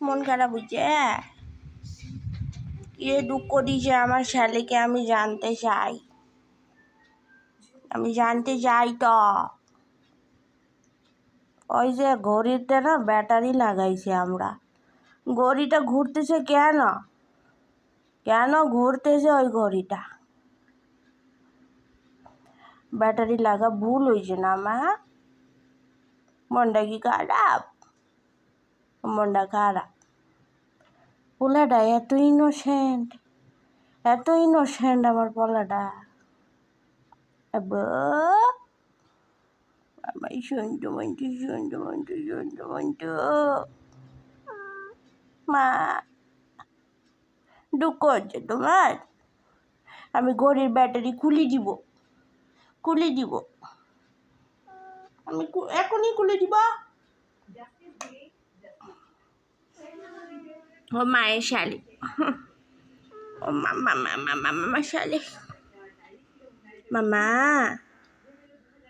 মন খারাপ হচ্ছে কে দুঃখ দিছে আমার শালিকে, আমি জানতে চাই। আমি জানতে চাই তো। ওই যে ঘড়িতে না ব্যাটারি লাগাইছি আমরা। ঘড়িটা ঘুরতেছে কেন? কেন ঘুরতেছে ওই ঘড়িটা? ব্যাটারি লাগা ভুল হয়েছে না আমার মনটা কি খারাপ? মনটা খারাপ। পোলাটা এত ইনোসেন্ট এত ইনোসেন্ট আমার মনটু মা হচ্ছে তোমার? আমি ঘড়ির ব্যাটারি খুলে দিব খুলে দিব। আমি এখনই খুলে দিব। ও মায়ের শালি ও মামা মামা মামা শালি মামা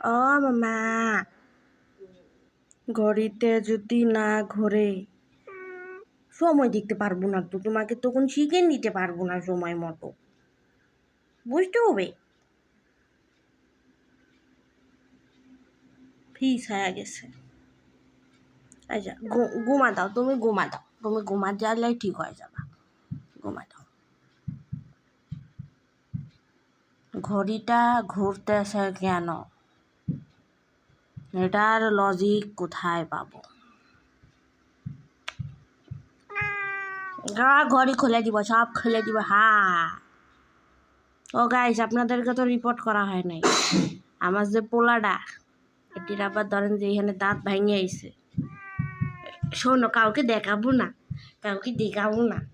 ও মামা ঘড়িতে যদি না ঘোরে, সময় দেখতে পারব না তো। তোমাকে তখন শিখে নিতে পারব না সময় মতো। বুঝতে হবে? ফিস হয়ে গেছে। আচ্ছা ঘুমা দাও, তুমি ঘুমা দাও। তুমি ঘুমা যাওয়ালে ঠিক হয়ে যাবা। ঘুমা দাও ঘড়িটা ঘুরতেছে কেন? এটার লজিক কোথায় পাবো? ঘড়ি খুলে দিব, সব খুলে দিব, হা। ও গাইস আপনাদেরকে তো রিপোর্ট করা হয় নাই। আমার যে পোলাটা এটির আবার ধরেন যে এখানে দাঁত ভেঙে আইছে। শোনো, কাউকে দেখাবো না। কাউকে দেখাবো না।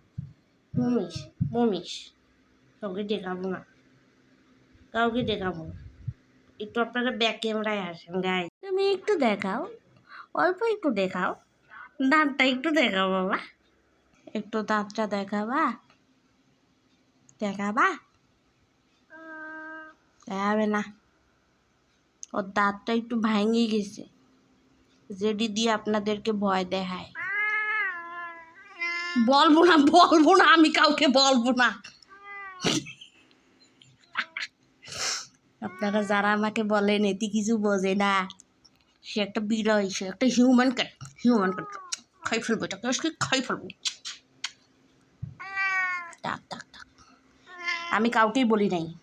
মমিস মমিস কাউকে দেখাবো না। কাউকে দেখাবো না। একটু আপনারা ব্যাক ক্যামেরায় আসেন গাই তুমি একটু দেখাও। অল্প একটু দেখাও। দাঁতটা একটু দেখাও, বাবা। একটু দাঁতটা দেখাবা। দেখাবা। দেখাবে না। ওর দাঁতটা একটু ভাঙে গেছে। যেটি দিয়ে আপনাদেরকে ভয় দেখায়। বলব না বলব না আমি কাউকে বলব না। আপনারা যারা আমাকে বলেন এটি কিছু বোঝে না। সে একটা বিরয় সে একটা হিউম্যান ক্যাট হিউম্যান ক্যাট খাই ফেলব এটাকে আজকে খাই ফেলব। টাক টাক টাক আমি কাউকেই বলি নাই।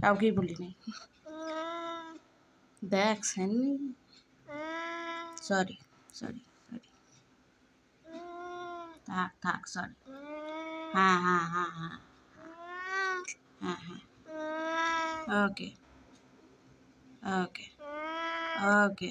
কাউকেই বলি নাই। দেখছেন? সরি সরি সরি থাক থাক সরি হ্যাঁ হ্যাঁ হ্যাঁ হ্যাঁ হ্যাঁ হ্যাঁ ওকে ওকে ওকে